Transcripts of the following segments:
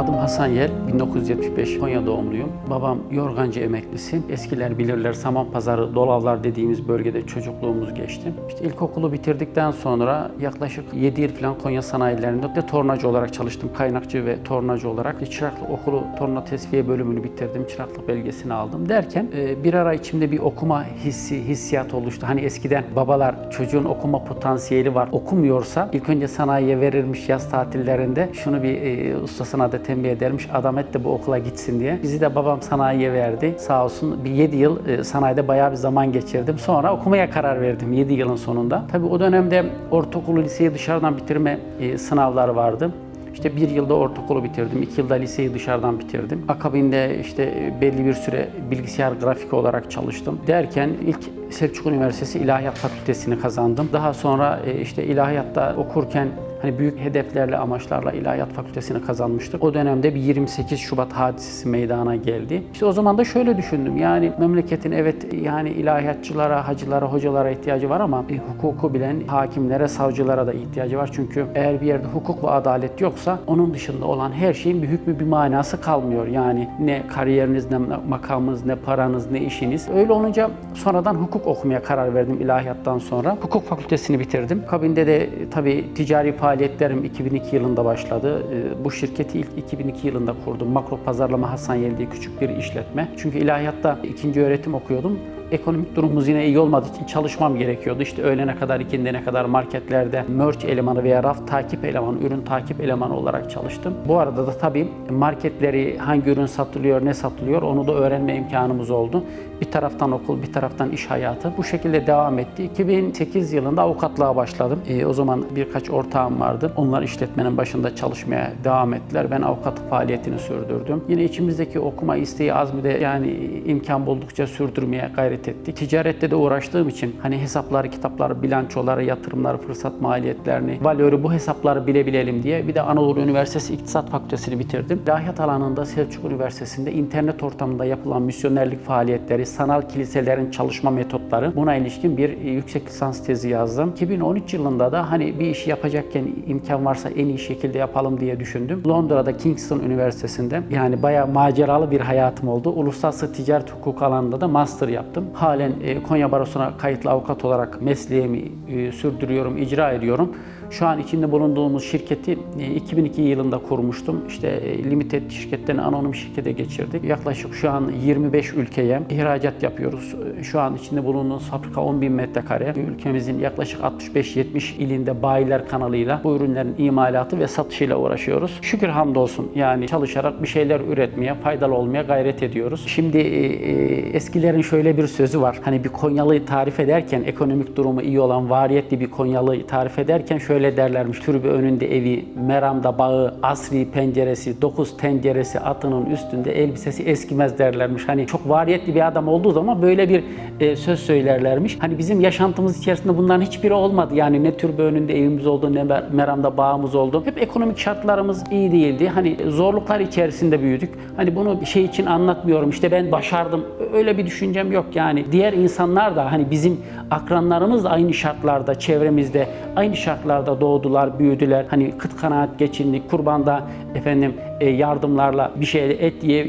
Adım Hasan Yel, 1975 Konya doğumluyum. Babam yorgancı emeklisi. Eskiler bilirler Saman Pazarı, Dolavlar dediğimiz bölgede çocukluğumuz geçti. İşte ilkokulu bitirdikten sonra yaklaşık 7 yıl falan Konya sanayilerinde de tornacı olarak çalıştım. Kaynakçı ve tornacı olarak. Çıraklık okulu torna tesviye bölümünü bitirdim. Çıraklık belgesini aldım. Derken e, bir ara içimde bir okuma hissi, hissiyat oluştu. Hani eskiden babalar çocuğun okuma potansiyeli var. Okumuyorsa ilk önce sanayiye verilmiş yaz tatillerinde şunu bir e, ustasına da tembih edermiş. Adam et de bu okula gitsin diye. Bizi de babam sanayiye verdi. Sağ olsun bir 7 yıl e, sanayide bayağı bir zaman geçirdim. Sonra okumaya karar verdim 7 yılın sonunda. Tabii o dönemde ortaokulu, liseyi dışarıdan bitirme e, sınavları vardı. İşte bir yılda ortaokulu bitirdim, iki yılda liseyi dışarıdan bitirdim. Akabinde işte belli bir süre bilgisayar grafiki olarak çalıştım. Derken ilk Selçuk Üniversitesi İlahiyat Fakültesini kazandım. Daha sonra e, işte ilahiyatta okurken hani büyük hedeflerle, amaçlarla İlahiyat Fakültesini kazanmıştık. O dönemde bir 28 Şubat hadisesi meydana geldi. İşte o zaman da şöyle düşündüm. Yani memleketin evet yani ilahiyatçılara, hacılara, hocalara ihtiyacı var ama e, hukuku bilen hakimlere, savcılara da ihtiyacı var. Çünkü eğer bir yerde hukuk ve adalet yoksa onun dışında olan her şeyin bir hükmü, bir manası kalmıyor. Yani ne kariyeriniz, ne makamınız, ne paranız, ne işiniz. Öyle olunca sonradan hukuk okumaya karar verdim ilahiyattan sonra. Hukuk fakültesini bitirdim. Kabinde de e, tabii ticari faaliyetlerim 2002 yılında başladı. E, Bu şirketi ilk 2002 yılında kurdum. Makro Pazarlama Hasan Yel diye küçük bir işletme. Çünkü ilahiyatta ikinci öğretim okuyordum ekonomik durumumuz yine iyi olmadığı için çalışmam gerekiyordu. İşte öğlene kadar, ikindine kadar marketlerde merch elemanı veya raf takip elemanı, ürün takip elemanı olarak çalıştım. Bu arada da tabii marketleri hangi ürün satılıyor, ne satılıyor onu da öğrenme imkanımız oldu. Bir taraftan okul, bir taraftan iş hayatı. Bu şekilde devam etti. 2008 yılında avukatlığa başladım. E, o zaman birkaç ortağım vardı. Onlar işletmenin başında çalışmaya devam ettiler. Ben avukatlık faaliyetini sürdürdüm. Yine içimizdeki okuma isteği azmi de yani imkan buldukça sürdürmeye gayret ettik. Ticarette de uğraştığım için hani hesapları, kitapları, bilançoları, yatırımları, fırsat maliyetlerini, valörü bu hesapları bilebilelim diye bir de Anadolu Üniversitesi İktisat Fakültesini bitirdim. İlahiyat alanında Selçuk Üniversitesi'nde internet ortamında yapılan misyonerlik faaliyetleri, sanal kiliselerin çalışma metotları buna ilişkin bir e, yüksek lisans tezi yazdım. 2013 yılında da hani bir işi yapacakken imkan varsa en iyi şekilde yapalım diye düşündüm. Londra'da Kingston Üniversitesi'nde yani bayağı maceralı bir hayatım oldu. Uluslararası ticaret hukuk alanında da master yaptım. Halen e, Konya Barosu'na kayıtlı avukat olarak mesleğimi e, sürdürüyorum, icra ediyorum. Şu an içinde bulunduğumuz şirketi e, 2002 yılında kurmuştum. İşte e, limited şirketten anonim şirkete geçirdik. Yaklaşık şu an 25 ülkeye ihracat yapıyoruz. E, Şu an içinde bulunduğumuz fabrika 10 bin metrekare. Ülkemizin yaklaşık 65-70 ilinde bayiler kanalıyla bu ürünlerin imalatı ve satışıyla uğraşıyoruz. Şükür hamdolsun yani çalışarak bir şeyler üretmeye, faydalı olmaya gayret ediyoruz. Şimdi e, e, eskilerin şöyle bir sözü var. Hani bir Konyalı'yı tarif ederken, ekonomik durumu iyi olan variyetli bir Konyalı'yı tarif ederken şöyle derlermiş. Türbe önünde evi, meramda bağı, asri penceresi, dokuz tenceresi atının üstünde elbisesi eskimez derlermiş. Hani çok variyetli bir adam olduğu zaman böyle bir e, söz söylerlermiş. Hani bizim yaşantımız içerisinde bunların hiçbiri olmadı. Yani ne türbe önünde evimiz oldu, ne mer- meramda bağımız oldu. Hep ekonomik şartlarımız iyi değildi. Hani zorluklar içerisinde büyüdük. Hani bunu şey için anlatmıyorum. İşte ben başardım. Öyle bir düşüncem yok yani. Diğer insanlar da hani bizim akranlarımız da aynı şartlarda, çevremizde aynı şartlarda doğdular, büyüdüler. Hani kıt kanaat geçindik, kurbanda efendim e, yardımlarla bir şey et diye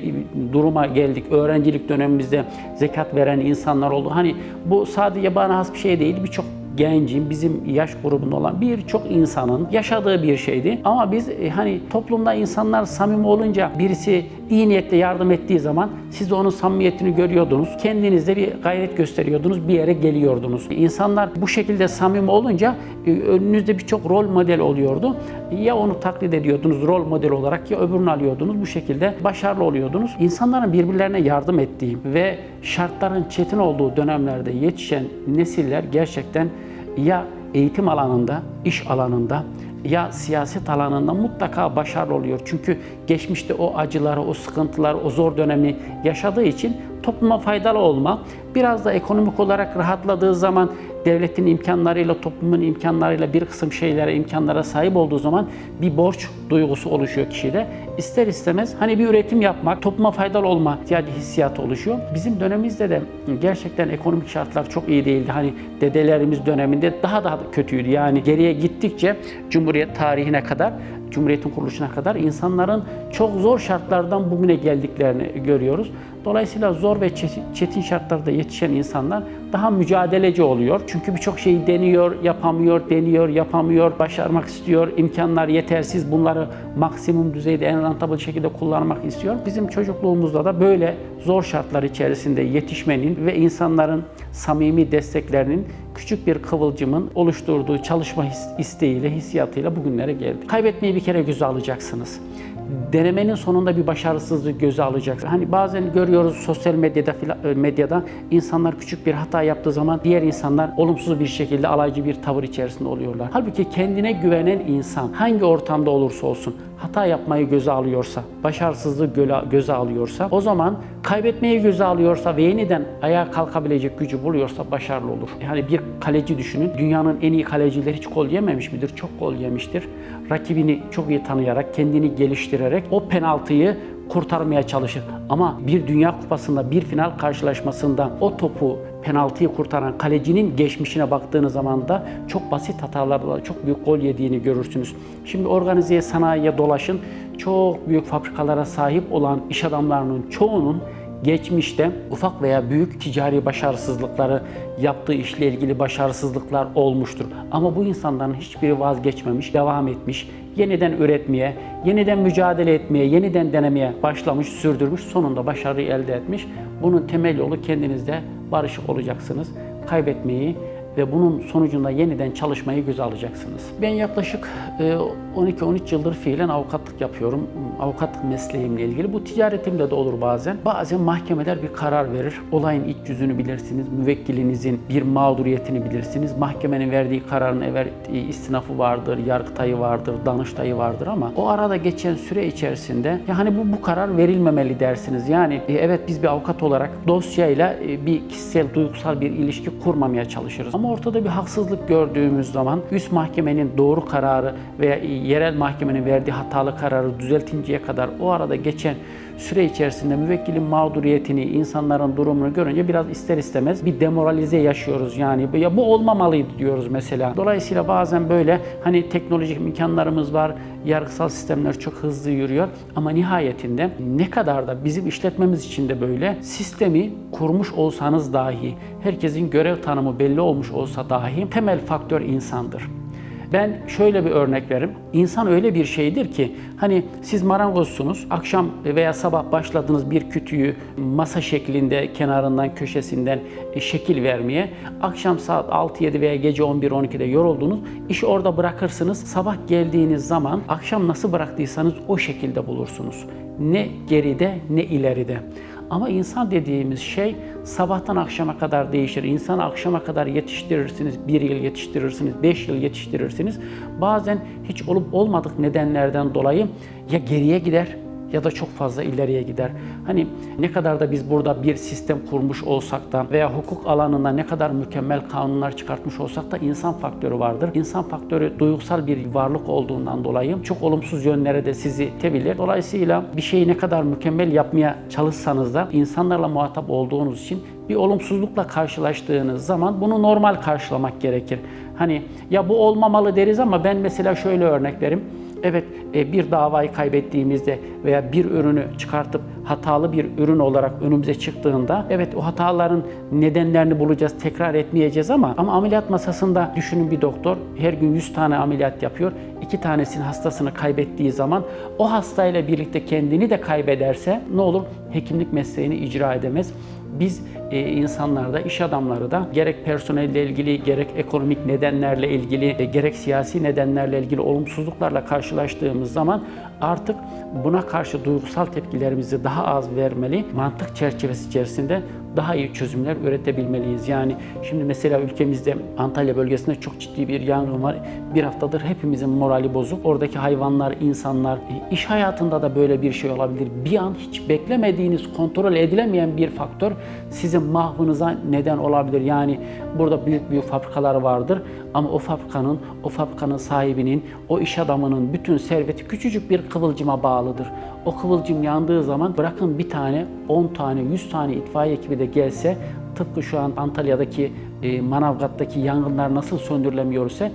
duruma geldik. Öğrencilik dönemimizde zekat veren insanlar oldu. Hani bu sadece bana has bir şey değil. Birçok gencin, bizim yaş grubunda olan birçok insanın yaşadığı bir şeydi. Ama biz e, hani toplumda insanlar samimi olunca birisi iyi niyetle yardım ettiği zaman siz de onun samimiyetini görüyordunuz. Kendinizde bir gayret gösteriyordunuz, bir yere geliyordunuz. İnsanlar bu şekilde samimi olunca e, önünüzde birçok rol model oluyordu. Ya onu taklit ediyordunuz rol model olarak ya öbürünü alıyordunuz. Bu şekilde başarılı oluyordunuz. İnsanların birbirlerine yardım ettiği ve şartların çetin olduğu dönemlerde yetişen nesiller gerçekten ya eğitim alanında, iş alanında ya siyaset alanında mutlaka başarılı oluyor. Çünkü geçmişte o acıları, o sıkıntıları, o zor dönemi yaşadığı için topluma faydalı olma, biraz da ekonomik olarak rahatladığı zaman devletin imkanlarıyla, toplumun imkanlarıyla bir kısım şeylere, imkanlara sahip olduğu zaman bir borç duygusu oluşuyor kişide. İster istemez hani bir üretim yapmak, topluma faydalı olma ihtiyacı hissiyatı oluşuyor. Bizim dönemimizde de gerçekten ekonomik şartlar çok iyi değildi. Hani dedelerimiz döneminde daha da kötüydü. Yani geriye gittikçe Cumhuriyet tarihine kadar Cumhuriyet'in kuruluşuna kadar insanların çok zor şartlardan bugüne geldiklerini görüyoruz. Dolayısıyla zor ve çetin- şartlarda yetişen insanlar daha mücadeleci oluyor. Çünkü birçok şeyi deniyor, yapamıyor, deniyor, yapamıyor, başarmak istiyor, imkanlar yetersiz. Bunları maksimum düzeyde en rentable şekilde kullanmak istiyor. Bizim çocukluğumuzda da böyle zor şartlar içerisinde yetişmenin ve insanların samimi desteklerinin küçük bir kıvılcımın oluşturduğu çalışma isteğiyle, hissiyatıyla bugünlere geldik. Kaybetmeyi bir kere göze alacaksınız denemenin sonunda bir başarısızlığı göze alacaksınız. Hani bazen görüyoruz sosyal medyada fila- medyada insanlar küçük bir hata yaptığı zaman diğer insanlar olumsuz bir şekilde alaycı bir tavır içerisinde oluyorlar. Halbuki kendine güvenen insan hangi ortamda olursa olsun hata yapmayı göze alıyorsa, başarısızlığı göze alıyorsa, o zaman kaybetmeyi göze alıyorsa ve yeniden ayağa kalkabilecek gücü buluyorsa başarılı olur. Yani bir kaleci düşünün, dünyanın en iyi kalecileri hiç gol yememiş midir? Çok gol yemiştir. Rakibini çok iyi tanıyarak, kendini geliştirerek o penaltıyı kurtarmaya çalışır. Ama bir Dünya Kupası'nda, bir final karşılaşmasında o topu penaltıyı kurtaran kalecinin geçmişine baktığınız zaman da çok basit hatalarla çok büyük gol yediğini görürsünüz. Şimdi organize sanayiye dolaşın. Çok büyük fabrikalara sahip olan iş adamlarının çoğunun geçmişte ufak veya büyük ticari başarısızlıkları, yaptığı işle ilgili başarısızlıklar olmuştur. Ama bu insanların hiçbiri vazgeçmemiş, devam etmiş, yeniden üretmeye, yeniden mücadele etmeye, yeniden denemeye başlamış, sürdürmüş, sonunda başarıyı elde etmiş. Bunun temel yolu kendinizde barışık olacaksınız. Kaybetmeyi ve bunun sonucunda yeniden çalışmayı göze alacaksınız. Ben yaklaşık e, 12-13 yıldır fiilen avukatlık yapıyorum. Avukatlık mesleğimle ilgili. Bu ticaretimde de olur bazen. Bazen mahkemeler bir karar verir. Olayın iç yüzünü bilirsiniz. Müvekkilinizin bir mağduriyetini bilirsiniz. Mahkemenin verdiği kararın evet istinafı vardır, yargıtayı vardır, danıştayı vardır ama o arada geçen süre içerisinde ya hani bu bu karar verilmemeli dersiniz. Yani e, evet biz bir avukat olarak dosyayla e, bir kişisel, duygusal bir ilişki kurmamaya çalışırız. Ama ortada bir haksızlık gördüğümüz zaman üst mahkemenin doğru kararı veya yerel mahkemenin verdiği hatalı kararı düzeltinceye kadar o arada geçen süre içerisinde müvekkilin mağduriyetini, insanların durumunu görünce biraz ister istemez bir demoralize yaşıyoruz. Yani ya bu olmamalıydı diyoruz mesela. Dolayısıyla bazen böyle hani teknolojik imkanlarımız var, yargısal sistemler çok hızlı yürüyor ama nihayetinde ne kadar da bizim işletmemiz için de böyle sistemi kurmuş olsanız dahi, herkesin görev tanımı belli olmuş olsa dahi temel faktör insandır. Ben şöyle bir örnek veririm. İnsan öyle bir şeydir ki hani siz marangozsunuz. Akşam veya sabah başladığınız bir kütüğü masa şeklinde kenarından köşesinden e, şekil vermeye. Akşam saat 6-7 veya gece 11-12'de yoruldunuz. İşi orada bırakırsınız. Sabah geldiğiniz zaman akşam nasıl bıraktıysanız o şekilde bulursunuz. Ne geride ne ileride. Ama insan dediğimiz şey sabahtan akşama kadar değişir. İnsanı akşama kadar yetiştirirsiniz, bir yıl yetiştirirsiniz, beş yıl yetiştirirsiniz. Bazen hiç olup olmadık nedenlerden dolayı ya geriye gider ya da çok fazla ileriye gider. Hani ne kadar da biz burada bir sistem kurmuş olsak da veya hukuk alanında ne kadar mükemmel kanunlar çıkartmış olsak da insan faktörü vardır. İnsan faktörü duygusal bir varlık olduğundan dolayı çok olumsuz yönlere de sizi itebilir. Dolayısıyla bir şeyi ne kadar mükemmel yapmaya çalışsanız da insanlarla muhatap olduğunuz için bir olumsuzlukla karşılaştığınız zaman bunu normal karşılamak gerekir. Hani ya bu olmamalı deriz ama ben mesela şöyle örnek vereyim. Evet e, bir davayı kaybettiğimizde veya bir ürünü çıkartıp hatalı bir ürün olarak önümüze çıktığında evet o hataların nedenlerini bulacağız, tekrar etmeyeceğiz ama ama ameliyat masasında düşünün bir doktor her gün 100 tane ameliyat yapıyor. iki tanesinin hastasını kaybettiği zaman o hastayla birlikte kendini de kaybederse ne olur? Hekimlik mesleğini icra edemez. Biz e, insanlarda, iş adamları da gerek personelle ilgili, gerek ekonomik nedenlerle ilgili, e, gerek siyasi nedenlerle ilgili olumsuzluklarla karşılaştığımız zaman artık buna karşı duygusal tepkilerimizi daha az vermeli, mantık çerçevesi içerisinde daha iyi çözümler üretebilmeliyiz. Yani şimdi mesela ülkemizde Antalya bölgesinde çok ciddi bir yangın var. Bir haftadır hepimizin morali bozuk. Oradaki hayvanlar, insanlar, e, iş hayatında da böyle bir şey olabilir. Bir an hiç beklemediğiniz, kontrol edilemeyen bir faktör sizin mahvınıza neden olabilir. Yani burada büyük büyük fabrikalar vardır ama o fabrikanın, o fabrikanın sahibinin, o iş adamının bütün serveti küçücük bir kıvılcıma bağlıdır. O kıvılcım yandığı zaman bırakın bir tane, 10 tane, 100 tane itfaiye ekibi de gelse tıpkı şu an Antalya'daki e, Manavgat'taki yangınlar nasıl söndürülemiyorsa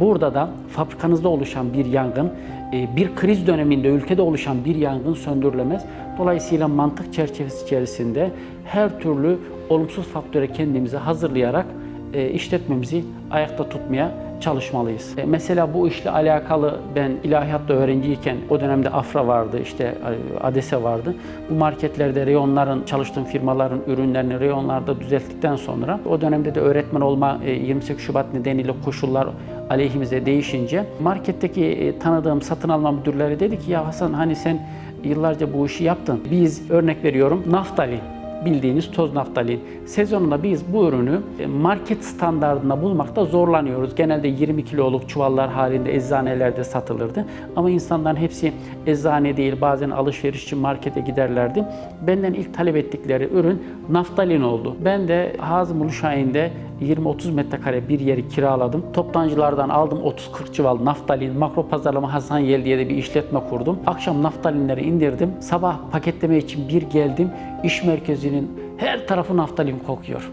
burada da fabrikanızda oluşan bir yangın, e, bir kriz döneminde ülkede oluşan bir yangın söndürülemez. Dolayısıyla mantık çerçevesi içerisinde her türlü olumsuz faktöre kendimizi hazırlayarak e, işletmemizi ayakta tutmaya çalışmalıyız. E, mesela bu işle alakalı ben ilahiyatta öğrenciyken o dönemde Afra vardı, işte e, Adese vardı. Bu marketlerde reyonların, çalıştığım firmaların ürünlerini reyonlarda düzelttikten sonra o dönemde de öğretmen olma e, 28 Şubat nedeniyle koşullar aleyhimize değişince marketteki e, tanıdığım satın alma müdürleri dedi ki ya Hasan hani sen yıllarca bu işi yaptın. Biz örnek veriyorum naftalin bildiğiniz toz naftalin. Sezonunda biz bu ürünü e, market standartında bulmakta zorlanıyoruz. Genelde 20 kiloluk çuvallar halinde eczanelerde satılırdı. Ama insanların hepsi eczane değil bazen alışveriş için markete giderlerdi. Benden ilk talep ettikleri ürün naftalin oldu. Ben de Hazım Uşağı'nda 20-30 metrekare bir yeri kiraladım. Toptancılardan aldım 30-40 çuval naftalin, makro pazarlama Hasan Yel diye de bir işletme kurdum. Akşam naftalinleri indirdim. Sabah paketleme için bir geldim. İş merkezinin her tarafı naftalin kokuyor.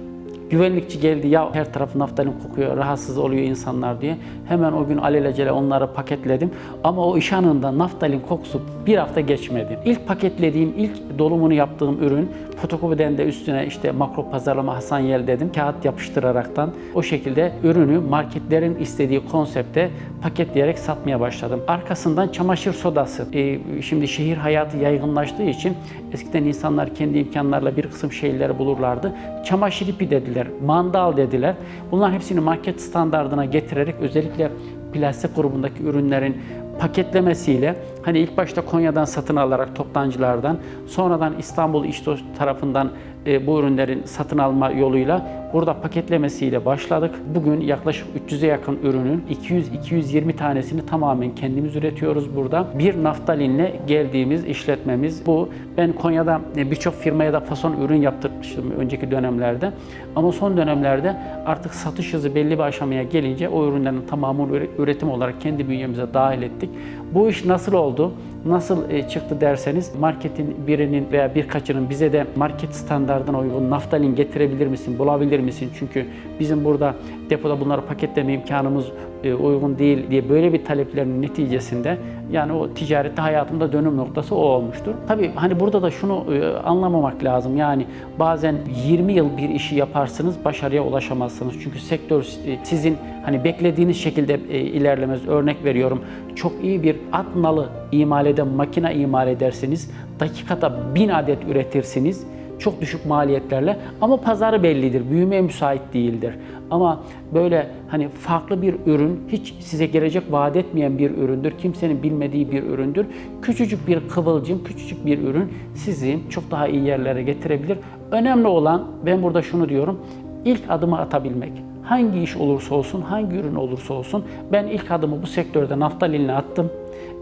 Güvenlikçi geldi ya her tarafı naftalin kokuyor, rahatsız oluyor insanlar diye. Hemen o gün alelacele onları paketledim. Ama o iş anında naftalin kokusu bir hafta geçmedi. İlk paketlediğim, ilk dolumunu yaptığım ürün fotokopiden de üstüne işte makro pazarlama Hasan Yel dedim. Kağıt yapıştıraraktan o şekilde ürünü marketlerin istediği konsepte paketleyerek satmaya başladım. Arkasından çamaşır sodası. Ee, şimdi şehir hayatı yaygınlaştığı için eskiden insanlar kendi imkanlarla bir kısım şeyleri bulurlardı. Çamaşır ipi dediler, mandal dediler. Bunların hepsini market standardına getirerek özellikle plastik grubundaki ürünlerin paketlemesiyle hani ilk başta Konya'dan satın alarak toptancılardan sonradan İstanbul İştos tarafından e, bu ürünlerin satın alma yoluyla burada paketlemesiyle başladık. Bugün yaklaşık 300'e yakın ürünün 200-220 tanesini tamamen kendimiz üretiyoruz burada. Bir naftalinle geldiğimiz işletmemiz bu. Ben Konya'da e, birçok firmaya da fason ürün yaptırmıştım önceki dönemlerde. Ama son dönemlerde artık satış hızı belli bir aşamaya gelince o ürünlerin tamamını üre- üretim olarak kendi bünyemize dahil ettik. Bu iş nasıl oldu? Nasıl e, çıktı derseniz marketin birinin veya birkaçının bize de market standartına uygun naftalin getirebilir misin, bulabilir misin? Çünkü bizim burada depoda bunları paketleme imkanımız e, uygun değil diye böyle bir taleplerin neticesinde yani o ticarette hayatımda dönüm noktası o olmuştur. Tabii hani burada da şunu e, anlamamak lazım. Yani bazen 20 yıl bir işi yaparsınız başarıya ulaşamazsınız. Çünkü sektör e, sizin hani beklediğiniz şekilde ilerlemez. Örnek veriyorum. Çok iyi bir at nalı imal eden makine imal edersiniz. Dakikada 1000 adet üretirsiniz çok düşük maliyetlerle ama pazarı bellidir. Büyümeye müsait değildir. Ama böyle hani farklı bir ürün, hiç size gelecek vaat etmeyen bir üründür. Kimsenin bilmediği bir üründür. Küçücük bir kıvılcım, küçücük bir ürün sizi çok daha iyi yerlere getirebilir. Önemli olan ben burada şunu diyorum. ilk adımı atabilmek. Hangi iş olursa olsun, hangi ürün olursa olsun ben ilk adımı bu sektörde naftalinle attım.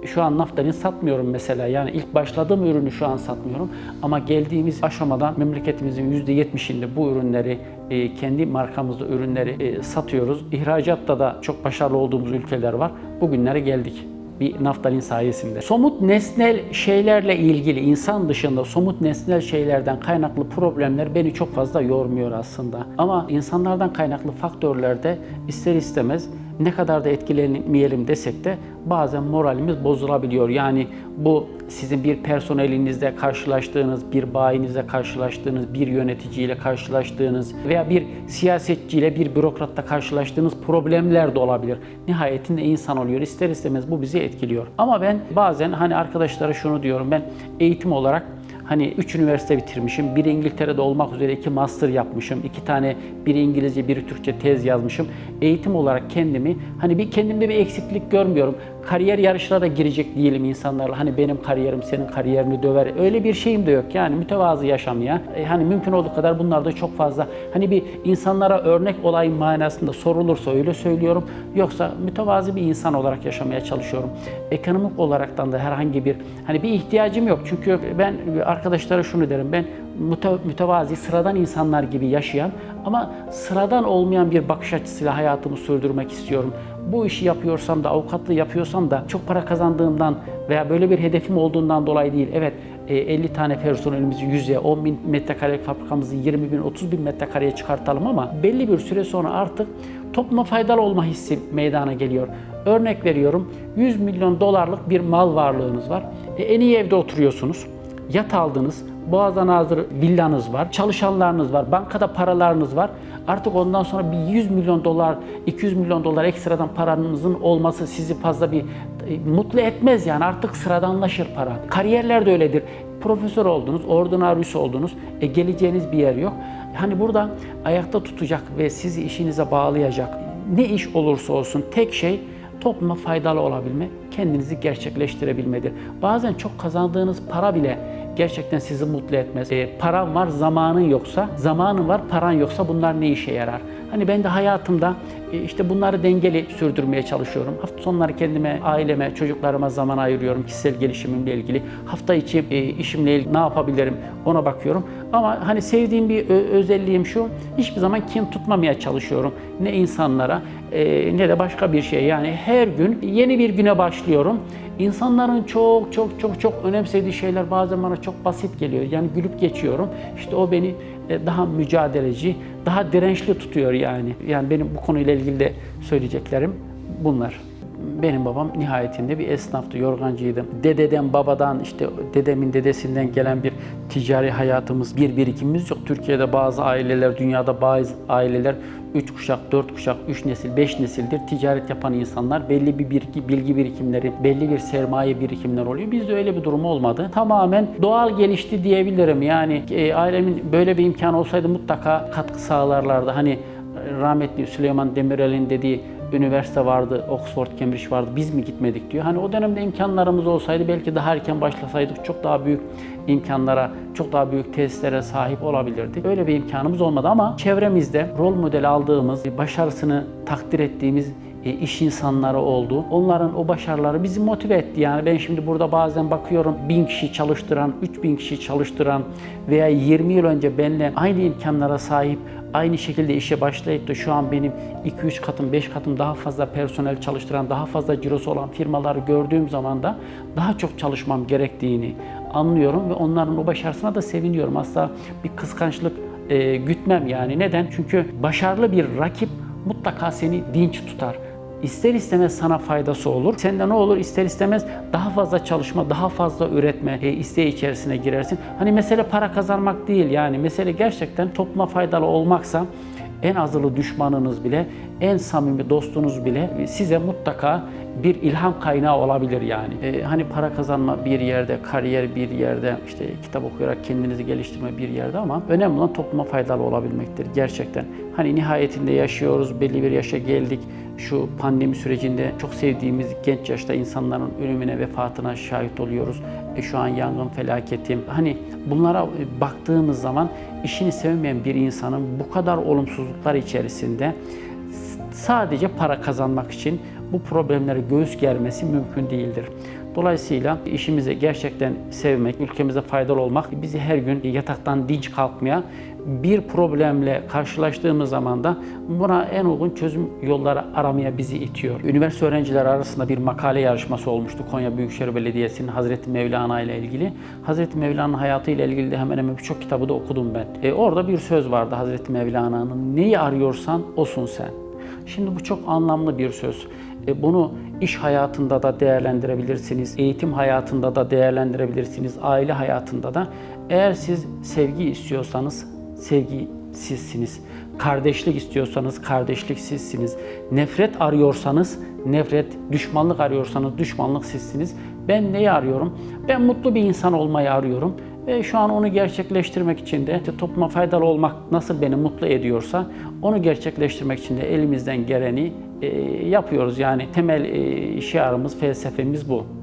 Şu an naftalin satmıyorum mesela. Yani ilk başladığım ürünü şu an satmıyorum. Ama geldiğimiz aşamadan memleketimizin %70'inde bu ürünleri e, kendi markamızda ürünleri e, satıyoruz. İhracatta da çok başarılı olduğumuz ülkeler var. Bugünlere geldik bir naftalin sayesinde. Somut nesnel şeylerle ilgili insan dışında somut nesnel şeylerden kaynaklı problemler beni çok fazla yormuyor aslında. Ama insanlardan kaynaklı faktörlerde ister istemez ne kadar da etkilenmeyelim desek de bazen moralimiz bozulabiliyor. Yani bu sizin bir personelinizde karşılaştığınız, bir bayinizle karşılaştığınız, bir yöneticiyle karşılaştığınız veya bir siyasetçiyle, bir bürokratla karşılaştığınız problemler de olabilir. Nihayetinde insan oluyor. İster istemez bu bizi etkiliyor. Ama ben bazen hani arkadaşlara şunu diyorum. Ben eğitim olarak Hani üç üniversite bitirmişim, biri İngiltere'de olmak üzere iki master yapmışım, iki tane biri İngilizce, biri Türkçe tez yazmışım. Eğitim olarak kendimi, hani bir kendimde bir eksiklik görmüyorum. Kariyer yarışına da girecek değilim insanlarla. Hani benim kariyerim senin kariyerini döver. Öyle bir şeyim de yok. Yani mütevazı yaşamaya. E, hani mümkün olduğu kadar bunlarda çok fazla. Hani bir insanlara örnek olayım manasında sorulursa öyle söylüyorum. Yoksa mütevazı bir insan olarak yaşamaya çalışıyorum. Ekonomik olaraktan da herhangi bir hani bir ihtiyacım yok. Çünkü ben arkadaşlara şunu derim. Ben müte- mütevazi, sıradan insanlar gibi yaşayan ama sıradan olmayan bir bakış açısıyla hayatımı sürdürmek istiyorum. Bu işi yapıyorsam da, avukatlığı yapıyorsam da çok para kazandığımdan veya böyle bir hedefim olduğundan dolayı değil. Evet, e, 50 tane personelimizi 100'e, 10 bin metrekarelik fabrikamızı 20 bin, 30 bin metrekareye çıkartalım ama belli bir süre sonra artık topluma faydalı olma hissi meydana geliyor. Örnek veriyorum 100 milyon dolarlık bir mal varlığınız var. E, en iyi evde oturuyorsunuz. Yat aldınız, Boğaz'a nazır villanız var, çalışanlarınız var, bankada paralarınız var. Artık ondan sonra bir 100 milyon dolar, 200 milyon dolar ekstradan paranızın olması sizi fazla bir e, mutlu etmez yani artık sıradanlaşır para. Kariyerler de öyledir. Profesör oldunuz, ordinarius oldunuz, e, geleceğiniz bir yer yok. Hani burada ayakta tutacak ve sizi işinize bağlayacak ne iş olursa olsun tek şey topluma faydalı olabilme, kendinizi gerçekleştirebilmedir. Bazen çok kazandığınız para bile gerçekten sizi mutlu etmez. E, paran var, zamanın yoksa, zamanın var, paran yoksa bunlar ne işe yarar? Hani ben de hayatımda e, işte bunları dengeli sürdürmeye çalışıyorum. Hafta sonları kendime, aileme, çocuklarıma zaman ayırıyorum kişisel gelişimimle ilgili. Hafta içi e, işimle ilgili ne yapabilirim ona bakıyorum. Ama hani sevdiğim bir özelliğim şu, hiçbir zaman kin tutmamaya çalışıyorum. Ne insanlara e, ne de başka bir şey. Yani her gün yeni bir güne başlıyorum. İnsanların çok çok çok çok önemsediği şeyler bazen bana çok basit geliyor. Yani gülüp geçiyorum. İşte o beni e, daha mücadeleci, daha dirençli tutuyor yani. Yani benim bu konuyla ilgili de söyleyeceklerim bunlar. Benim babam nihayetinde bir esnaftı, yorgancıydı. Dededen, babadan, işte dedemin dedesinden gelen bir ticari hayatımız, bir birikimimiz yok. Türkiye'de bazı aileler, dünyada bazı aileler 3 kuşak, 4 kuşak, 3 nesil, 5 nesildir ticaret yapan insanlar. Belli bir bilgi, bilgi birikimleri, belli bir sermaye birikimler oluyor. Bizde öyle bir durum olmadı. Tamamen doğal gelişti diyebilirim. Yani e, ailemin böyle bir imkanı olsaydı mutlaka katkı sağlarlardı. Hani e, rahmetli Süleyman Demirel'in dediği üniversite vardı, Oxford, Cambridge vardı. Biz mi gitmedik diyor. Hani o dönemde imkanlarımız olsaydı belki daha erken başlasaydık çok daha büyük imkanlara, çok daha büyük tesislere sahip olabilirdik. Öyle bir imkanımız olmadı ama çevremizde rol model aldığımız, başarısını takdir ettiğimiz iş insanları oldu. Onların o başarıları bizi motive etti. Yani ben şimdi burada bazen bakıyorum bin kişi çalıştıran, 3000 kişi çalıştıran veya 20 yıl önce benimle aynı imkanlara sahip aynı şekilde işe başlayıp da şu an benim 2-3 katım, 5 katım daha fazla personel çalıştıran, daha fazla cirosu olan firmaları gördüğüm zaman da daha çok çalışmam gerektiğini anlıyorum ve onların o başarısına da seviniyorum. Asla bir kıskançlık e, gütmem yani. Neden? Çünkü başarılı bir rakip mutlaka seni dinç tutar. İster istemez sana faydası olur. Sende ne olur? İster istemez daha fazla çalışma, daha fazla üretme e, isteği içerisine girersin. Hani mesele para kazanmak değil yani. Mesele gerçekten topluma faydalı olmaksa en azılı düşmanınız bile, en samimi dostunuz bile size mutlaka bir ilham kaynağı olabilir yani. E, hani para kazanma bir yerde, kariyer bir yerde, işte kitap okuyarak kendinizi geliştirme bir yerde ama önemli olan topluma faydalı olabilmektir gerçekten. Hani nihayetinde yaşıyoruz, belli bir yaşa geldik. Şu pandemi sürecinde çok sevdiğimiz genç yaşta insanların ölümüne, vefatına şahit oluyoruz. E, şu an yangın felaketi. Hani bunlara baktığımız zaman işini sevmeyen bir insanın bu kadar olumsuzluklar içerisinde sadece para kazanmak için bu problemlere göğüs germesi mümkün değildir. Dolayısıyla işimizi gerçekten sevmek, ülkemize faydalı olmak bizi her gün yataktan dinç kalkmaya, bir problemle karşılaştığımız zaman da buna en uygun çözüm yolları aramaya bizi itiyor. Üniversite öğrencileri arasında bir makale yarışması olmuştu Konya Büyükşehir Belediyesi'nin Hazreti Mevlana ile ilgili. Hazreti Mevlana'nın hayatı ile ilgili de hemen hemen birçok kitabı da okudum ben. E, orada bir söz vardı Hazreti Mevlana'nın. Neyi arıyorsan osun sen. Şimdi bu çok anlamlı bir söz. E, Bunu iş hayatında da değerlendirebilirsiniz, eğitim hayatında da değerlendirebilirsiniz, aile hayatında da. Eğer siz sevgi istiyorsanız sevgi sizsiniz. Kardeşlik istiyorsanız kardeşlik sizsiniz. Nefret arıyorsanız nefret, düşmanlık arıyorsanız düşmanlık sizsiniz. Ben neyi arıyorum? Ben mutlu bir insan olmayı arıyorum. Ve şu an onu gerçekleştirmek için de işte topluma faydalı olmak nasıl beni mutlu ediyorsa onu gerçekleştirmek için de elimizden geleni e, yapıyoruz. Yani temel e, şiarımız, felsefemiz bu.